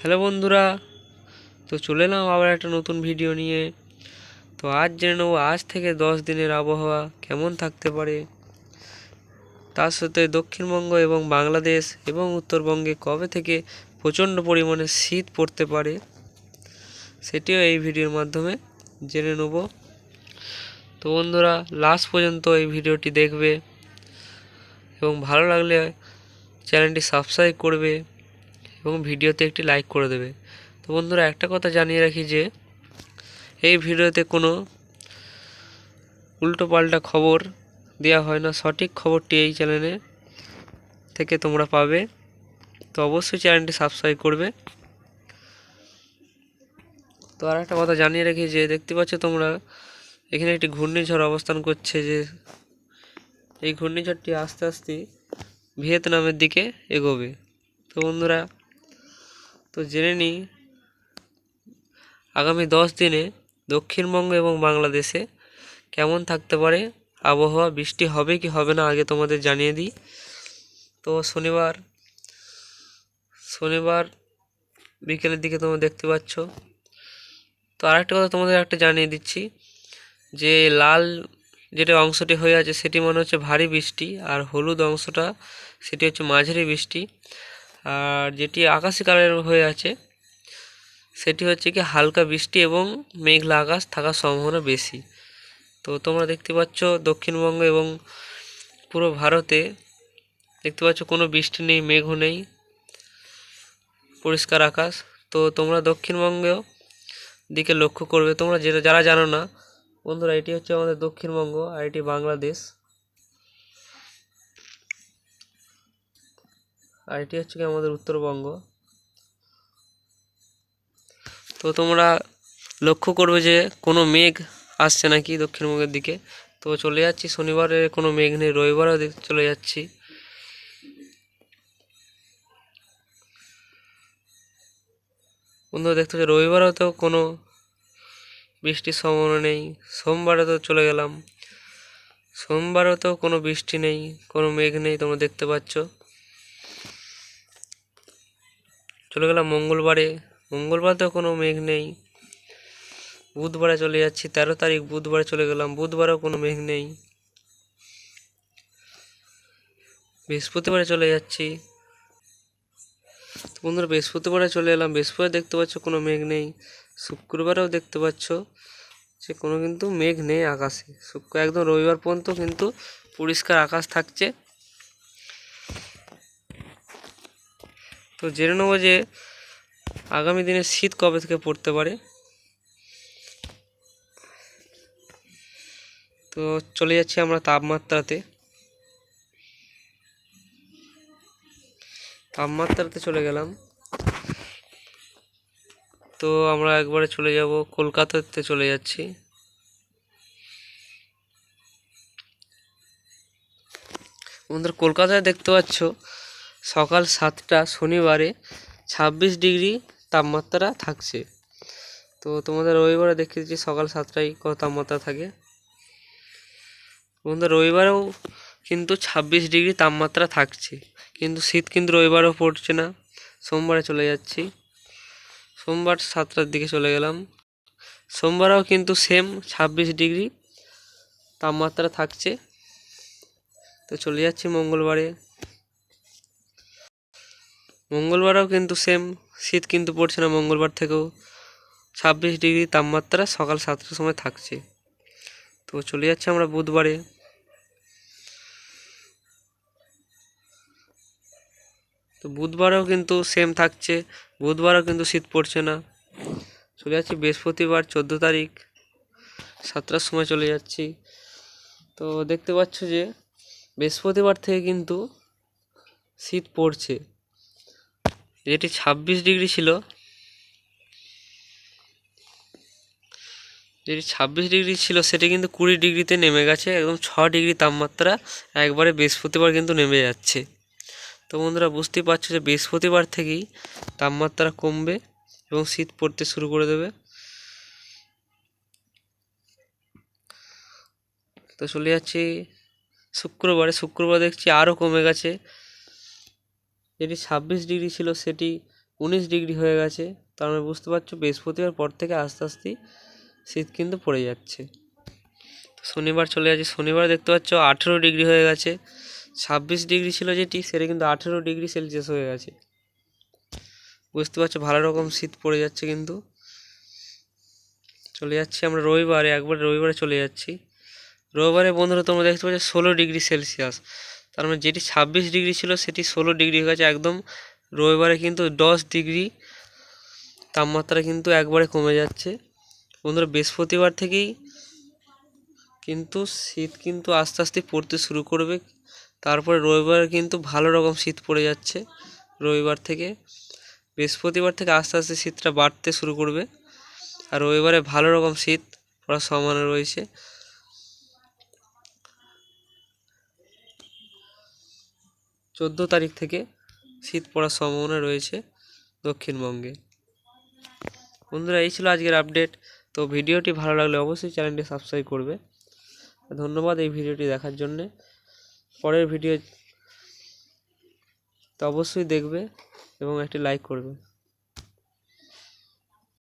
Hello বন্ধুরা, তো চলে এলাম আবার একটা নতুন ভিডিও নিয়ে। তো আজ জেনে নেব, আজ থেকে দশ দিনের আবহাওয়া কেমন থাকতে পারে। তার সাথে দক্ষিণবঙ্গ এবং বাংলাদেশ এবং উত্তরবঙ্গে কবে থেকে প্রচণ্ড পরিমাণে শীত পড়তে পারে, সেটিও এই ভিডিওর মাধ্যমে জেনে নেব। তো বন্ধুরা লাস্ট পর্যন্ত এই ভিডিওটি দেখবে এবং ভালো লাগলে চ্যানেলটি সাবস্ক্রাইব করবে। এবং ভিডিওতে একটি লাইক করে দেবে। তো বন্ধুরা, একটা কথা জানিয়ে রাখি যে, এই ভিডিওতে কোনো উল্টো পাল্টা খবর দেওয়া হয় না। সঠিক খবরটি এই চ্যানেলে থেকে তোমরা পাবে। তো অবশ্যই চ্যানেলটি সাবস্ক্রাইব করবে। তো আর একটা কথা জানিয়ে রাখি যে, দেখতে পাচ্ছ তোমরা, এখানে একটি ঘূর্ণিঝড় অবস্থান করছে যে, এই ঘূর্ণিঝড়টি আস্তে আস্তে ভিয়েতনামের দিকে এগোবে। তো বন্ধুরা তো জেনে নিই, আগামী দশ দিনে দক্ষিণবঙ্গ এবং বাংলাদেশে কেমন থাকতে পারে? আবহাওয়া, বৃষ্টি হবে কি হবে না আগে তোমাদের জানিয়ে দিই। তো শনিবার শনিবার বিকেলের দিকে তোমরা দেখতে পাচ্ছ। তো আরেকটা কথা তোমাদের একটা জানিয়ে দিচ্ছি, যে লাল যেটা অংশটি হয়ে আছে সেটি মনে হচ্ছে ভারী বৃষ্টি, আর হলুদ অংশটা সেটি হচ্ছে মাঝারি বৃষ্টি। আর যেটি আকাশি কালারের হয়ে আছে, সেটি হচ্ছে কি হালকা বৃষ্টি এবং মেঘলা আকাশ থাকার সম্ভাবনা বেশি। তো তোমরা দেখতে পাচ্ছ দক্ষিণবঙ্গ এবং পুরো ভারতে দেখতে পাচ্ছ কোনো বৃষ্টি নেই, মেঘও নেই, পরিষ্কার আকাশ। তো তোমরা দক্ষিণবঙ্গেও দিকে লক্ষ্য করবে, তোমরা যেটা, যারা জানো না, বন্ধুরা, এটি হচ্ছে আমাদের দক্ষিণবঙ্গ আর এটি বাংলাদেশ। আর এটি হচ্ছে কি আমাদের উত্তরবঙ্গ। তো তোমরা লক্ষ্য করবে যে কোনো মেঘ আসছে নাকি দক্ষিণবঙ্গের দিকে। তো চলে যাচ্ছি, শনিবারে কোনো মেঘ নেই, রবিবারেও চলে যাচ্ছি। বন্ধুরা, দেখতে পাচ্ছি, রবিবারেও তো কোনো বৃষ্টির সম্ভাবনা নেই, সোমবারে তো চলে গেলাম। সোমবারেও তো কোনো বৃষ্টি নেই, কোনো মেঘ নেই, তোমরা দেখতে পাচ্ছ। চলে গেলাম মঙ্গলবারে। মঙ্গলবারেও কোনো মেঘ নেই। বুধবারে চলে যাচ্ছি, তেরো তারিখ বুধবারে চলে গেলাম। বুধবারেও কোনো মেঘ নেই। বৃহস্পতিবারে চলে যাচ্ছি। তো বন্ধুরা, বৃহস্পতিবারে চলে এলাম। বৃহস্পতিবার দেখতে পাচ্ছ কোনো মেঘ নেই। শুক্রবারেও দেখতে পাচ্ছ যে কোনো কিন্তু মেঘ নেই আকাশে। শুক্র, একদম রবিবার পর্যন্ত কিন্তু পরিষ্কার আকাশ থাকছে। তো জেনে নেব যে আগামী দিনে শীত কবে থেকে পড়তে পারে। তো চলে যাচ্ছি আমরা তাপমাত্রাতে। তাপমাত্রাতে চলে গেলাম। তো আমরা একবারে চলে যাব, কলকাতাতে চলে যাচ্ছি। বন্ধুরা, কলকাতায় দেখতে পাচ্ছ সকাল সাতটা শনিবারে ছাব্বিশ ডিগ্রি তাপমাত্রা থাকছে। তো তোমাদের রবিবারে দেখেছি সকাল সাতটায় কত তাপমাত্রা থাকে। বন্ধুরা রবিবারেও কিন্তু ছাব্বিশ ডিগ্রি তাপমাত্রা থাকছে। কিন্তু শীত কিন্তু রবিবারেও পড়ছে না। সোমবারে চলে যাচ্ছি। সোমবার সাতটার দিকে চলে গেলাম। সোমবারেও কিন্তু সেম ছাব্বিশ ডিগ্রি তাপমাত্রা থাকছে। তো চলে যাচ্ছি মঙ্গলবারে। মঙ্গলবারেও কিন্তু সেম শীত কিন্তু পড়ছে না, মঙ্গলবার থেকেও। ছাব্বিশ ডিগ্রি তাপমাত্রা সকাল সাতটার সময় থাকছে। তো চলে যাচ্ছে আমরা বুধবারে। তো বুধবারেও কিন্তু সেম থাকছে, বুধবারও কিন্তু শীত পড়ছে না। চলে যাচ্ছি বৃহস্পতিবার, চোদ্দ তারিখ, সাতটার সময় চলে যাচ্ছি। তো দেখতে পাচ্ছ যে, বৃহস্পতিবার থেকে কিন্তু শীত পড়ছে। যেটি ছাব্বিশ ডিগ্রি ছিল, যেটি ছাব্বিশ ডিগ্রি ছিল সেটি কিন্তু কুড়ি ডিগ্রিতে নেমে গেছে একদম ছ ডিগ্রি তাপমাত্রা একবারে বৃহস্পতিবার কিন্তু নেমে যাচ্ছে। তো বন্ধুরা, বুঝতেই পারছ যে বৃহস্পতিবার থেকেই তাপমাত্রা কমবে এবং শীত পড়তে শুরু করে দেবে। তো চলে যাচ্ছি শুক্রবারে। শুক্রবার দেখছি আরও কমে গেছে। যেটি ছাব্বিশ ডিগ্রি ছিল সেটি উনিশ ডিগ্রি হয়ে গেছে। তার মানে বুঝতে পারছ, বৃহস্পতিবার পর থেকে আস্তে আস্তে শীত কিন্তু পড়ে যাচ্ছে। শনিবার চলে যাচ্ছে। শনিবার দেখতে পাচ্ছ, আঠেরো ডিগ্রি হয়ে গেছে। ছাব্বিশ ডিগ্রি ছিল যেটি, সেটা কিন্তু আঠেরো ডিগ্রি সেলসিয়াস হয়ে গেছে। বুঝতে পারছ, ভালো রকম শীত পড়ে যাচ্ছে কিন্তু। চলে যাচ্ছি আমরা রবিবারে, একবার রবিবারে চলে যাচ্ছি। রবিবারে বন্ধুরা তোমরা দেখতে পাচ্ছ, ষোলো ডিগ্রি সেলসিয়াস। তার মানে যেটি ছাব্বিশ ডিগ্রি ছিল, সেটি ষোলো ডিগ্রি হয়ে গেছে। একদম রবিবারে কিন্তু দশ ডিগ্রি তাপমাত্রা কিন্তু একবারে কমে যাচ্ছে। বন্ধুরা, বৃহস্পতিবার থেকেই কিন্তু শীত কিন্তু আস্তে আস্তে পড়তে শুরু করবে। তারপরে রবিবার কিন্তু ভালো রকম শীত পড়ে যাচ্ছে রবিবার থেকে। বৃহস্পতিবার থেকে আস্তে আস্তে শীতটা বাড়তে শুরু করবে। আর রবিবারে ভালো রকম শীত পড়ার সম্ভাবনা রয়েছে। চোদ্দ তারিখ থেকে শীত পড়ার সম্ভাবনা রয়েছে দক্ষিণবঙ্গে। বন্ধুরা, এই ছিল আজকের আপডেট তো ভিডিওটি ভালো লাগলে অবশ্যই চ্যানেলটি সাবস্ক্রাইব করবে। ধন্যবাদ এই ভিডিওটি দেখার জন্যে। পরের ভিডিও তো অবশ্যই দেখবে এবং একটি লাইক করবে।